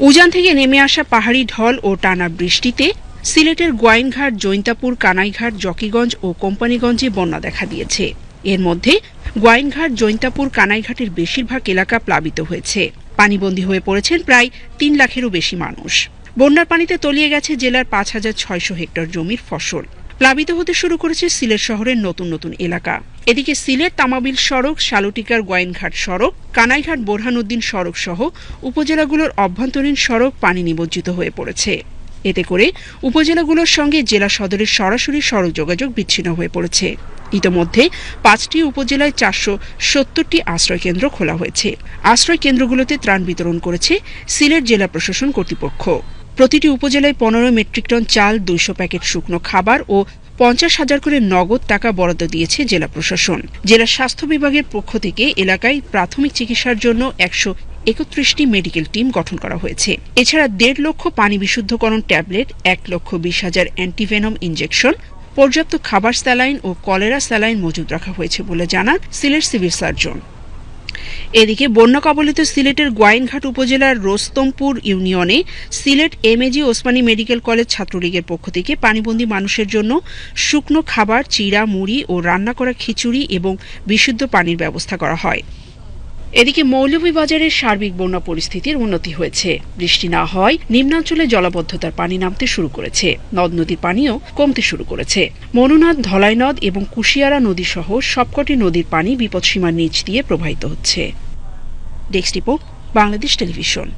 উজান থেকে নেমে আসা পাহাড়ি ঢল ও টানা বৃষ্টিতে সিলেটের গোয়াইনঘাট, জৈন্তাপুর, কানাইঘাট, জকিগঞ্জ ও কোম্পানিগঞ্জে বন্যা দেখা দিয়েছে। এর মধ্যে গোয়াইনঘাট, জৈন্তাপুর, কানাইঘাটের বেশিরভাগ এলাকা প্লাবিত হয়েছে। পানিবন্দী হয়ে পড়েছেন প্রায় তিন লাখেরও বেশি মানুষ। বন্যার পানিতে তলিয়ে গেছে জেলার পাঁচ হাজার ছয়শো হেক্টর জমির ফসল। প্লাবিত হতে শুরু করেছে সিলেট শহরের নতুন নতুন এলাকা। এদিকে সিলেট তামাবিল সড়ক, শালুটিকার গোয়েনঘাট সড়ক, কানাইঘাট বোরহানউদ্দিন সড়ক সহ উপজেলাগুলোর অভ্যন্তরীণ সড়ক পানি নিমজ্জিত হয়ে পড়েছে। এতে করে উপজেলাগুলোর সঙ্গে জেলা সদরের সরাসরি সড়ক যোগাযোগ বিচ্ছিন্ন হয়ে পড়েছে। ইতোমধ্যে পাঁচটি উপজেলায় চারশো সত্তরটি আশ্রয় কেন্দ্র খোলা হয়েছে। আশ্রয় কেন্দ্রগুলোতে ত্রাণ বিতরণ করেছে সিলেট জেলা প্রশাসন কর্তৃপক্ষ। প্রতিটি উপজেলায় পনেরো মেট্রিক টন চাল, দুইশো প্যাকেট শুকনো খাবার ও পঞ্চাশ হাজার করে নগদ টাকা বরাদ্দ দিয়েছে জেলা প্রশাসন। জেলা স্বাস্থ্য বিভাগের পক্ষ থেকে এলাকায় প্রাথমিক চিকিৎসার জন্য একশো একত্রিশটি মেডিকেল টিম গঠন করা হয়েছে। এছাড়া দেড় লক্ষ পানি বিশুদ্ধকরণ ট্যাবলেট, এক লক্ষ বিশ হাজার অ্যান্টিভেনম ইনজেকশন, পর্যাপ্ত খাবার স্যালাইন ও কলেরা স্যালাইন মজুদ রাখা হয়েছে বলে জানান সিলেট সিভিল সার্জন। এদিকে বন্যা কবলিত সিলেটের গোয়াইনঘাট উপজেলার রোস্তমপুর ইউনিয়নে Sylhet MAG Osmani medical college ছাত্রলীগের পক্ষ থেকে পানিবন্দী মানুষের জন্য শুকনো খাবার, চিড়া, মুড়ি ও রান্না করা খিচুড়ি এবং বিশুদ্ধ পানির ব্যবস্থা করা হয়। এদিকে মৌলভীবাজারের সার্বিক বন্যা পরিস্থিতির উন্নতি হয়েছে। বৃষ্টি না হয়, নিম্নাঞ্চলে জলাবদ্ধতার পানি নামতে শুরু করেছে। নদ নদীর পানিও কমতে শুরু করেছে। মনুনাথ ধলাই নদ এবং কুশিয়ারা নদী সহ সবকটি নদীর পানি বিপদসীমার নিচ দিয়ে প্রবাহিত হচ্ছে। Desk report, Bangladesh television.